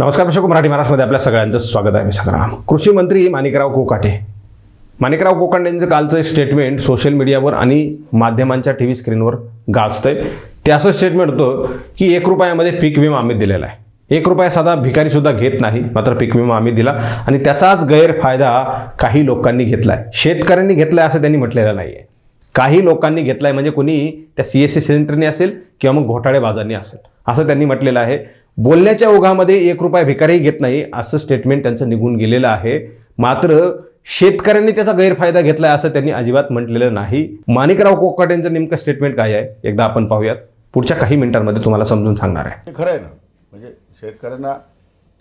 नमस्कार दर्शक मराठी महाराष्ट्रमध्ये आपल्या सगळ्यांचं स्वागत आहे. मी संग्राम कृषी मंत्री माणिकराव कोकाटे. माणिकराव कोकाटे यांचं कालचं स्टेटमेंट सोशल मीडियावर आणि माध्यमांच्या टी व्ही स्क्रीनवर गाजतंय. ते असं स्टेटमेंट होतं की एक रुपयामध्ये पीक विमा आम्ही दिलेला आहे. एक रुपया साधा भिकारी सुद्धा घेत नाही मात्र पीक विमा आम्ही दिला. आणि त्याचाच गैरफायदा काही लोकांनी घेतला आहे शेतकऱ्यांनी घेतलाय असं त्यांनी म्हटलेलं नाही आहे काही लोकांनी घेतलाय म्हणजे कोणी त्या सी एस सी सेंटरने असेल किंवा मग घोटाळेबाजांनी असेल. असं त्यांनी म्हटलेलं आहे. बोलण्याच्या ओघामध्ये एक रुपया भिकारीही घेत नाही असं स्टेटमेंट त्यांचं निघून गेलेलं आहे. मात्र शेतकऱ्यांनी त्याचा गैरफायदा घेतलाय असं त्यांनी अजिबात म्हटलेलं नाही. माणिकराव कोकाट यांचं नेमकं स्टेटमेंट काय आहे? एकदा आपण पाहूयात. पुढच्या काही मिनिटांमध्ये तुम्हाला समजून सांगणार आहे. ते खरं आहे ना? म्हणजे शेतकऱ्यांना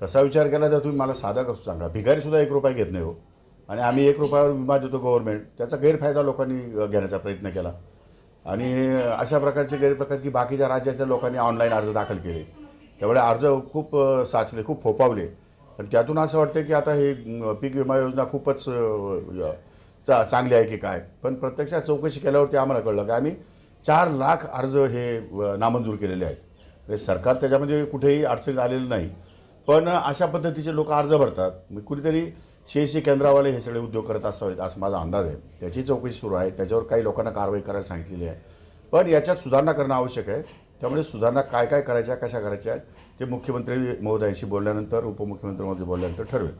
तसा विचार केला तर तुम्ही मला साधा कसं सांगा? भिकारी सुद्धा एक रुपया घेत नाही हो. आणि आम्ही एक रुपयावर विमा देतो गव्हर्नमेंट त्याचा गैरफायदा लोकांनी घेण्याचा प्रयत्न केला. आणि अशा प्रकारचे गैरप्रकार की बाकीच्या राज्याच्या लोकांनी ऑनलाईन अर्ज दाखल केले. त्यामुळे अर्ज खूप साचले खूप फोपावले आणि त्यातून असं वाटतं की आता हे पीक विमा योजना खूपच चा चांगली आहे की काय? पण प्रत्यक्षात चौकशी केल्यावरती आम्हाला कळलं की आम्ही चार लाख अर्ज हे नामंजूर केलेले आहेत. म्हणजे सरकार त्याच्यामध्ये कुठेही अडचणीत आलेलं नाही. पण अशा पद्धतीचे लोक अर्ज भरतात. मग कुठेतरी शेती केंद्रावाले हे सगळे उद्योग करत असावेत असं माझा अंदाज आहे. त्याची चौकशी सुरू आहे. त्याच्यावर काही लोकांना कारवाई करायला सांगितलेली आहे. पण याच्यात सुधारणा करणं आवश्यक आहे. त्यामुळे सुधारणा काय काय करायच्या कशा करायच्या ते मुख्यमंत्री महोदयांशी बोलल्यानंतर उपमुख्यमंत्री महोदय बोलल्यानंतर ठरवेल.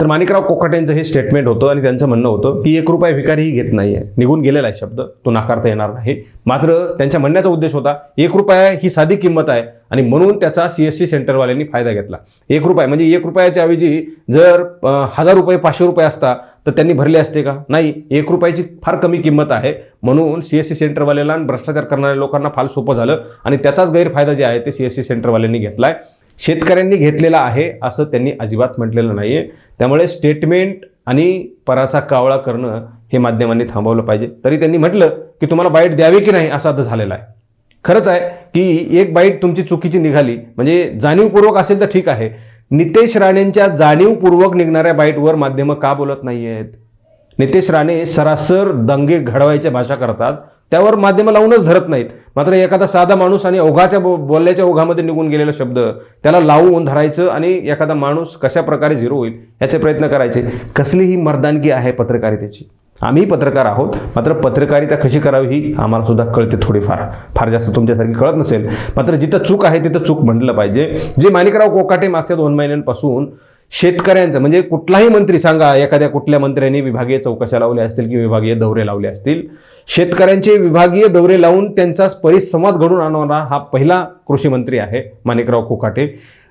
तर माणिकराव कोकाटे यांचं हे स्टेटमेंट होतं आणि त्यांचं म्हणणं होतं की एक रुपया भिकारीही घेत नाही आहे निघून गेलेला आहे शब्द तो नाकारता येणार नाही. मात्र त्यांच्या म्हणण्याचा उद्देश होता एक रुपया ही साधी किंमत आहे आणि म्हणून त्याचा सी एस सी सेंटरवाल्यांनी फायदा घेतला. एक रुपया म्हणजे एक रुपयाच्या ऐवजी जर हजार रुपये पाचशे रुपये असता तर त्यांनी भरले असते का? नाही एक रुपयाची फार कमी किंमत आहे. म्हणून सी एस सी सेंटरवाल्याला आणि भ्रष्टाचार करणाऱ्या लोकांना फार सोपं झालं आणि त्याचाच गैरफायदा जे आहे ते सी एस सी सेंटरवाल्यांनी घेतलाय. शेतकऱ्यांनी घेतलेला आहे असं त्यांनी अजिबात म्हटलेलं नाही आहे त्यामुळे स्टेटमेंट आणि पराचा कावळा करणं हे माध्यमांनी थांबवलं पाहिजे. तरी त्यांनी म्हटलं की तुम्हाला बाईट द्यावी की नाही असं आता झालेलं आहे. खरंच आहे की एक बाईट तुमची चुकीची निघाली. म्हणजे जाणीवपूर्वक असेल तर ठीक आहे. नितेश राणेंच्या जाणीवपूर्वक निघणाऱ्या बाईटवर माध्यमं का बोलत नाही आहेत नितेश राणे सरासर दंगे घडवायच्या भाषा करतात. त्यावर माध्यमं लावूनच धरत नाहीत. मात्र एखादा साधा माणूस आणि ओघाच्या बोलल्याच्या ओघामध्ये निघून गेलेला शब्द त्याला लावून धरायचं आणि एखादा माणूस कशा प्रकारे झिरो होईल याचे प्रयत्न करायचे. कसली ही मर्दानगी आहे पत्रकारितेची. आम्ही पत्रकार आहोत. मात्र पत्रकारिता कशी करावी ही आम्हाला सुद्धा कळते थोडीफार. फार जास्त तुमच्यासारखी कळत नसेल. मात्र जिथं चूक आहे तिथं चूक म्हटलं पाहिजे. जे माणिकराव कोकाटे मागच्या दोन महिन्यांपासून शेतकऱ्यांचं म्हणजे कुठलाही मंत्री सांगा एखाद्या कुठल्या मंत्र्यांनी विभागीय चौकशा लावल्या असतील किंवा विभागीय दौरे लावले असतील शेतकऱ्यांचे विभागीय दौरे लावून त्यांचा परिसंवाद घडून आणणारा हा पहिला कृषी मंत्री आहे माणिकराव कोकाटे.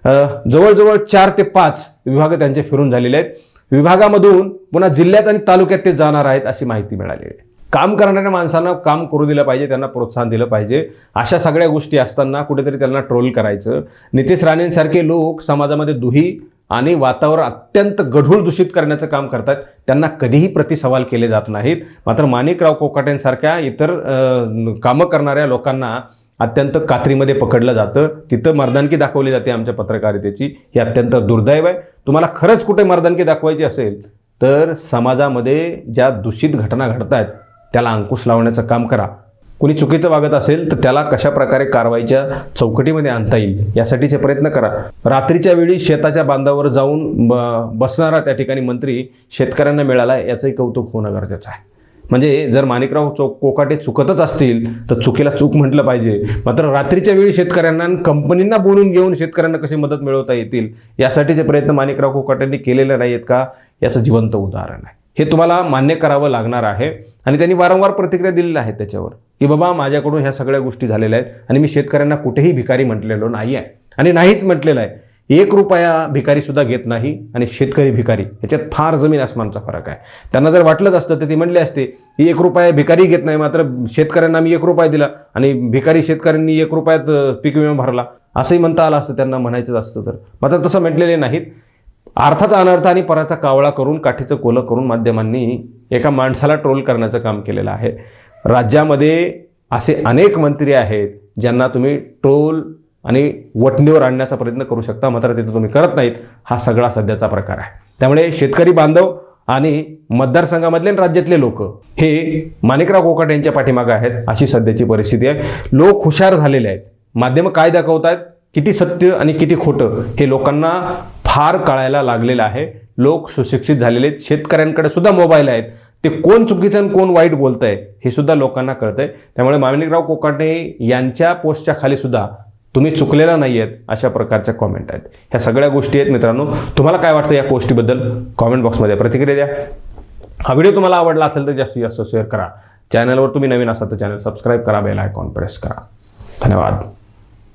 जवळजवळ चार ते पाच विभाग त्यांचे फिरून झालेले आहेत. विभागामधून पुन्हा जिल्ह्यात आणि तालुक्यात ते जाणार आहेत अशी माहिती मिळाली आहे. काम करणाऱ्या माणसांना काम करू दिलं पाहिजे त्यांना प्रोत्साहन दिलं पाहिजे. अशा सगळ्या गोष्टी असताना कुठेतरी त्यांना ट्रोल करायचं. नितेश राणेंसारखे लोक समाजामध्ये दुही आणि वातावरण अत्यंत गढूळ दूषित करण्याचं काम करतात. त्यांना कधीही प्रतिसवाल केले जात नाहीत. मात्र माणिकराव कोकाटेंसारख्या इतर कामं करणाऱ्या लोकांना अत्यंत कात्रीमध्ये पकडलं जातं. तिथं मर्दानकी दाखवली जाते आमच्या पत्रकारितेची. ही अत्यंत दुर्दैव आहे. तुम्हाला खरंच कुठे मर्दानकी दाखवायची असेल तर समाजामध्ये ज्या दूषित घटना घडत आहेत त्याला अंकुश लावण्याचं काम करा. कुणी चुकीचं वागत असेल तर त्याला कशा प्रकारे कारवाईच्या चौकटीमध्ये आणता येईल यासाठीचे प्रयत्न करा. रात्रीच्या वेळी शेताच्या बांधावर जाऊन ब बसणारा त्या ठिकाणी मंत्री शेतकऱ्यांना मिळाला याचंही कौतुक होणं गरजेचं आहे. म्हणजे जर माणिकराव चौक कोकाटे चुकतच असतील तर चुकीला चूक म्हटलं पाहिजे. मात्र रात्रीच्या वेळी शेतकऱ्यांना कंपनींना बोलून घेऊन शेतकऱ्यांना कशी मदत मिळवता येतील यासाठीचे प्रयत्न माणिकराव कोकाटेंनी केलेले नाही आहेत का? याचं जिवंत उदाहरण आहे. हे तुम्हाला मान्य करावं लागणार आहे आणि त्यांनी वारंवार प्रतिक्रिया दिलेल्या आहेत त्याच्यावर की बाबा माझ्याकडून ह्या सगळ्या गोष्टी झालेल्या आहेत आणि मी शेतकऱ्यांना कुठेही भिकारी म्हटलेलो नाही आहे आणि नाहीच म्हटलेलं आहे. एक रुपया भिकारीसुद्धा घेत नाही आणि शेतकरी भिकारी याच्यात फार जमीन आसमानचा फरक आहे. त्यांना जर वाटलंच असतं तर ते म्हणले असते की एक रुपया भिकारी घेत नाही मात्र शेतकऱ्यांना मी एक रुपया दिला आणि भिकारी शेतकऱ्यांनी एक रुपयात पीक विमा भरला. असंही म्हणता आलं असतं त्यांना म्हणायचंच असतं तर. मात्र तसं म्हटलेले नाहीत. अर्थाचा अनर्थ आणि पराचा कावळा करून काठीचं कोलं करून माध्यमांनी एका माणसाला ट्रोल करण्याचं काम केलेलं आहे. राज्यामध्ये असे अनेक मंत्री आहेत ज्यांना तुम्ही ट्रोल आणि वटणीवर आणण्याचा प्रयत्न करू शकता मात्र तिथं तुम्ही करत नाहीत. हा सगळा सध्याचा प्रकार आहे. त्यामुळे शेतकरी बांधव आणि मतदारसंघामधले आणि राज्यातले लोक हे माणिकराव कोकाट यांच्या पाठीमागे आहेत अशी सध्याची परिस्थिती आहे. लोक हुशार झालेले आहेत. माध्यमं काय दाखवत आहेत किती सत्य आणि किती खोटं हे लोकांना फार कळायला लागलेलं आहे. लोक सुशिक्षित झालेले आहेत. शेतकऱ्यांकडे सुद्धा मोबाईल आहेत. ते कोण चुकीचं आणि कोण वाईट बोलत आहे हे सुद्धा लोकांना कळतंय. त्यामुळे माणिकराव कोकाटे यांच्या पोस्टच्या खाली सुद्धा तुम्ही चुकलेला नाही आहेत अशा प्रकारच्या कॉमेंट आहेत. ह्या सगळ्या गोष्टी आहेत मित्रांनो. तुम्हाला काय वाटतं या गोष्टीबद्दल? कॉमेंट बॉक्समध्ये प्रतिक्रिया द्या. हा व्हिडिओ तुम्हाला आवडला असेल तर जास्तीत जास्त शेअर करा. चॅनलवर तुम्ही नवीन असाल तर चॅनल सबस्क्राईब करा बेल आयकॉन प्रेस करा. धन्यवाद.